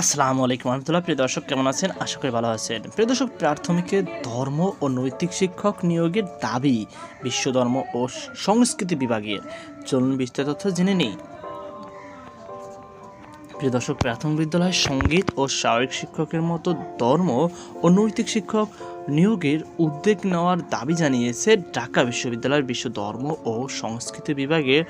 আসসালামু আলাইকুম রহমতুল্লাহ। প্রিয় দর্শক, কেমন আছেন? আশা করি ভালো আছেন। প্রিয় দর্শক, প্রাথমিকে ধর্ম ও নৈতিক শিক্ষক নিয়োগের দাবি বিশ্ব ধর্ম ও সংস্কৃতি বিভাগের। চলুন বিস্তারিত তথ্য জেনে নেই। প্রিয় দর্শক, প্রাথমিক বিদ্যালয়ে সংগীত ও স্বাভাবিক শিক্ষকের মতো ধর্ম ও নৈতিক শিক্ষক নিয়োগের উদ্যোগ নেওয়ার দাবি জানিয়েছে ঢাকা বিশ্ববিদ্যালয়ের বিশ্ব ধর্ম ও সংস্কৃতি বিভাগের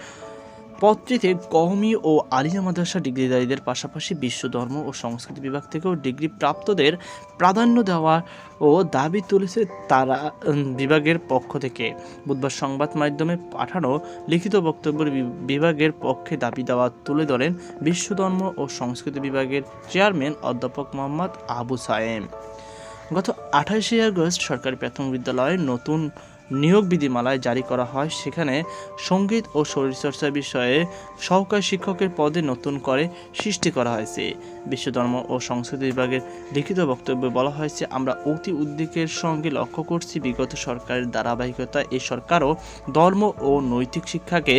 পত্রিতে কওমি ও আলিয়া মাদ্রাসা ডিগ্রিধারীদের পাশাপাশি বিশ্ব ধর্ম ও সংস্কৃতি বিভাগ থেকেও ডিগ্রি প্রাপ্তদের প্রাধান্য দেওয়া ও দাবি তুলেছে তারা বিভাগের পক্ষ থেকে। বুধবার সংবাদ মাধ্যমে পাঠানো লিখিত বক্তব্যের বি- বিভাগের পক্ষে দাবি দেওয়া তুলে ধরেন বিশ্ব ধর্ম ও সংস্কৃতি বিভাগের চেয়ারম্যান অধ্যাপক মোহাম্মদ আবু সায়েম। গত আঠাশে আগস্ট সরকারি প্রাথমিক বিদ্যালয়ে নতুন নিয়োগ বিধিমালায় জারি করা হয়। সেখানে সংগীত ও শরীরচর্চা বিষয়ে সহকারী শিক্ষকের পদে নতুন করে সৃষ্টি করা হয়েছে। বিশ্ব ধর্ম ও সংস্কৃতি বিভাগের লিখিত বক্তব্যে বলা হয়েছে, আমরা অতি উদ্বেগের সঙ্গে লক্ষ্য করছি, বিগত সরকারের ধারাবাহিকতা এই সরকারও ধর্ম ও নৈতিক শিক্ষাকে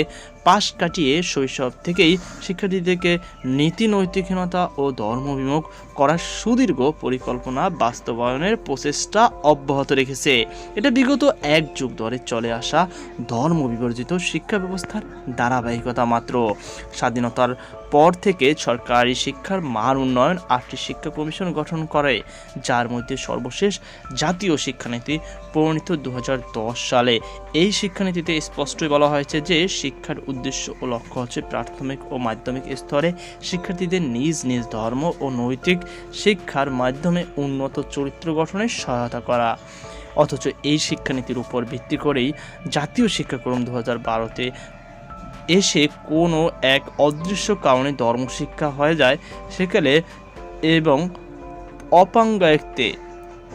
পাশ কাটিয়ে শৈশব থেকেই শিক্ষার্থীদেরকে নীতি নৈতিকহীনতা ও ধর্মবিমুখ করার সুদীর্ঘ পরিকল্পনা বাস্তবায়নের প্রচেষ্টা অব্যাহত রেখেছে। এটা বিগত এক যুগ ধরে চলে আসা ধর্ম বিবর্জিত শিক্ষা ব্যবস্থার ধারাবাহিকতা মাত্র। স্বাধীনতার পর থেকে সরকারি শিক্ষার মান উন্নয়ন আটটি শিক্ষা কমিশন গঠন করে, যার মধ্যে সর্বশেষ জাতীয় শিক্ষানীতি প্রণীত দু হাজার দশ সালে। এই শিক্ষানীতিতে স্পষ্টই বলা হয়েছে যে শিক্ষার উদ্দেশ্য ও লক্ষ্য হচ্ছে প্রাথমিক ও মাধ্যমিক স্তরে শিক্ষার্থীদের নিজ নিজ ধর্ম ও নৈতিক শিক্ষার মাধ্যমে উন্নত চরিত্র গঠনে সহায়তা করা। অথচ এই শিক্ষানীতির উপর ভিত্তি করেই জাতীয় শিক্ষাক্রম দু হাজার বারোতে এসে কোনো এক অদৃশ্য কারণে ধর্মশিক্ষা হয়ে যায়। সেখানে এবং অপাঙ্গায়িত্বে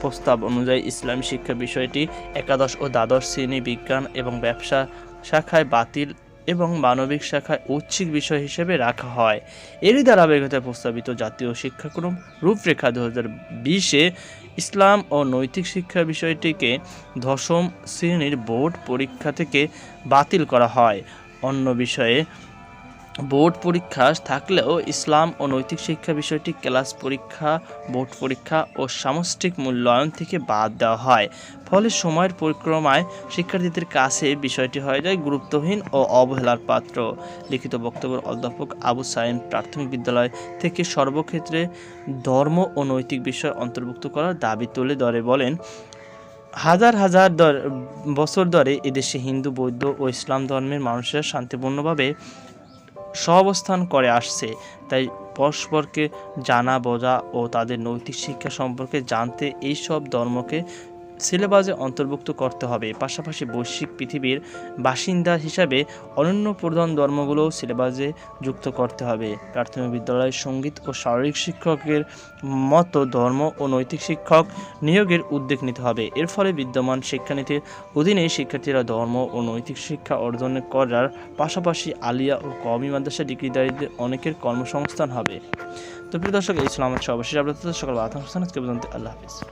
প্রস্তাব অনুযায়ী ইসলামী শিক্ষা বিষয়টি একাদশ ও দ্বাদশ শ্রেণি বিজ্ঞান এবং ব্যবসা শাখায় বাতিল এবং মানবিক শাখায় ঐচ্ছিক বিষয় হিসেবে রাখা হয়। এরই ধারাবাহিকতায় প্রস্তাবিত জাতীয় শিক্ষাক্রম রূপরেখা দু হাজার বিশে ইসলাম ও নৈতিক শিক্ষা বিষয়টিকে দশম শ্রেণির বোর্ড পরীক্ষা থেকে বাতিল করা হয়। অন্য বিষয়ে বোর্ড পরীক্ষা থাকলেও ইসলাম ও নৈতিক শিক্ষা বিষয়টি ক্লাস পরীক্ষা, বোর্ড পরীক্ষা ও সামষ্টিক মূল্যায়ন থেকে বাদ দেওয়া হয়। ফলে সময়ের পরিক্রমায় শিক্ষার্থীদের কাছে বিষয়টি হয়ে যায় গুরুত্বহীন ও অবহেলার পাত্র। লিখিত বক্তব্যের অধ্যাপক আবু সাইন প্রাথমিক বিদ্যালয় থেকে সর্বক্ষেত্রে ধর্ম ও নৈতিক বিষয় অন্তর্ভুক্ত করার দাবি তুলে ধরে বলেন, হাজার হাজার বছর ধরে এদেশে হিন্দু, বৌদ্ধ ও ইসলাম ধর্মের মানুষেরা শান্তিপূর্ণভাবে সহাবস্থান করে আসছে। তাই পরস্পরকে জানা, বোঝা ও তাদের নৈতিক শিক্ষা সম্পর্কে জানতে এইসব ধর্মকে সিলেবাসে অন্তর্ভুক্ত করতে হবে। পাশাপাশি বৈশ্বিক পৃথিবীর বাসিন্দা হিসাবে অনন্য প্রধান ধর্মগুলোও সিলেবাসে যুক্ত করতে হবে। প্রাথমিক বিদ্যালয়ের সংগীত ও শারীরিক শিক্ষকের মতো ধর্ম ও নৈতিক শিক্ষক নিয়োগের উদ্যোগ নিতে হবে। এর ফলে বিদ্যমান শিক্ষানীতির অধীনে শিক্ষার্থীরা ধর্ম ও নৈতিক শিক্ষা অর্জন করার পাশাপাশি আলিয়া ও কমি মাদ্রাসা ডিগ্রিধারীদের অনেকের কর্মসংস্থান হবে। তো প্রিয় দর্শক, এই ছিল আমার সর্বশেষ আপনাদের সকাল আতঙ্ক পর্যন্ত আল্লাহ হাফিজ।